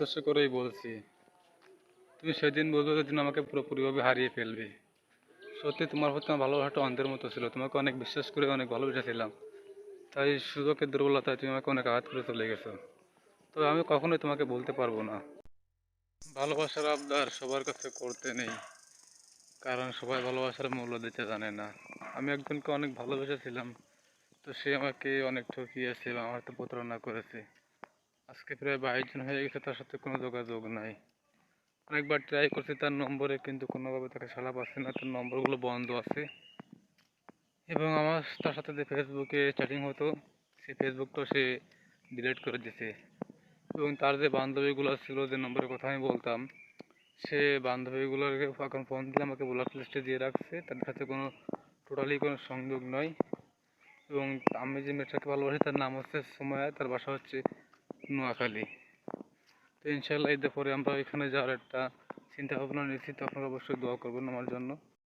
উদ্দেশ্য করেই বলছি, তুমি সেদিন বলবে সেদিন আমাকে পুরোপুরিভাবে হারিয়ে ফেলবে। সত্যি তোমার প্রতি আমার ভালোবাসাটা অন্ধের মতো ছিল, তোমাকে অনেক বিশ্বাস করে অনেক ভালোবেসেছিলাম। তাই সুযোগের দুর্বলতায় তুমি আমাকে অনেক আঘাত করে চলে গেছো। তো আমি কখনোই তোমাকে বলতে পারব না। ভালোবাসার আবদার সবার কাছে করতে নেই, কারণ সবাই ভালোবাসার মূল্য দিতে জানে না। আমি একজনকে অনেক ভালোবেসেছিলাম, তো সে আমাকে অনেক ঠকিয়েছে এবং আমার তো প্রতারণা করেছে। আজকে প্রায় বাইশ দিন হয়ে গেছে, তার সাথে কোনো যোগাযোগ নাই। অনেকবার ট্রাই করছি তার নম্বরে, কিন্তু কোনোভাবে তাকে সাড়া পাচ্ছি না। তার নম্বরগুলো বন্ধ আছে। এবং আমার তার সাথে যে ফেসবুকে চ্যাটিং হতো, সেই ফেসবুকটাও সে ডিলিট করে দিয়েছে। এবং তার যে বান্ধবীগুলো ছিল, যে নম্বরের কথা আমি বলতাম, সে বান্ধবীগুলোকে এখন ফোন দিলে আমাকে ব্লক লিস্টে দিয়ে রাখছে। তাদের সাথে কোনো টোটালি কোনো সংযোগ নয় এবং আমি যে মেয়েটাকে ভালোবাসি, তার নাম হচ্ছে সুমায়া, তার বাসা হচ্ছে নোয়াখালী। তো ইনশাল্লাহ ঈদের পরে আমরা ওইখানে যাওয়ার একটা চিন্তা ভাবনা নিয়েছি, তো আপনারা অবশ্যই দোয়া করবেন আমার জন্য।